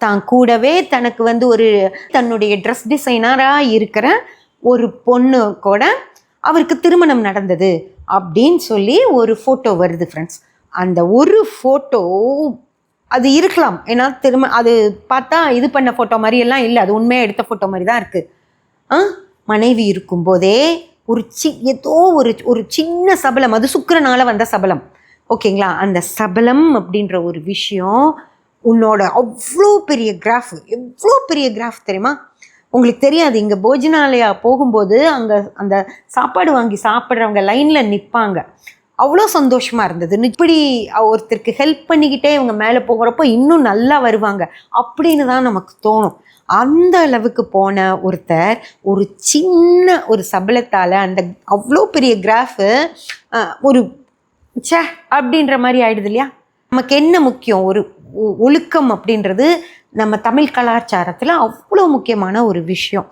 தான் கூடவே தனக்கு வந்து ஒரு தன்னுடைய ட்ரெஸ் டிசைனராக இருக்கிற ஒரு பொண்ணு கூட அவருக்கு திருமணம் நடந்தது அப்படின்னு சொல்லி ஒரு ஃபோட்டோ வருது ஃப்ரெண்ட்ஸ் அந்த ஒரு ஃபோட்டோ அது இருக்கலாம். ஏன்னா திரும்ப அது பார்த்தா இது பண்ண ஃபோட்டோ மாதிரியெல்லாம் இல்லை. அது உண்மையாக எடுத்த ஃபோட்டோ மாதிரி தான் இருக்குது ஆ? மனைவி இருக்கும்போதே ஒரு சி ஏதோ ஒரு ஒரு சின்ன சபலம். அது சுக்கிரனால வந்த சபலம். ஓகேங்களா? அந்த சபலம் அப்படின்ற ஒரு விஷயம் உன்னோட அவ்வளோ பெரிய கிராஃப் எவ்வளோ பெரிய கிராஃப் தெரியுமா? உங்களுக்கு தெரியாது. இங்கே போஜனாலயா போகும்போது அங்கே அந்த சாப்பாடு வாங்கி சாப்பிட்றவங்க லைனில் நிற்பாங்க அவ்வளோ சந்தோஷமாக இருந்தது. இப்படி ஒருத்தருக்கு ஹெல்ப் பண்ணிக்கிட்டே இவங்க மேலே போகிறப்போ இன்னும் நல்லா வருவாங்க அப்படின்னு தான் நமக்கு தோணும். அந்த அளவுக்கு போன ஒருத்தர் ஒரு சின்ன ஒரு சபலத்தால் அந்த அவ்வளோ பெரிய கிராஃபு ஒரு ச்சே அப்படின்ற மாதிரி ஆயிடுது இல்லையா? நமக்கு என்ன முக்கியம்? ஒரு ஒழுக்கம் அப்படின்றது நம்ம தமிழ் கலாச்சாரத்தில் அவ்வளோ முக்கியமான ஒரு விஷயம்.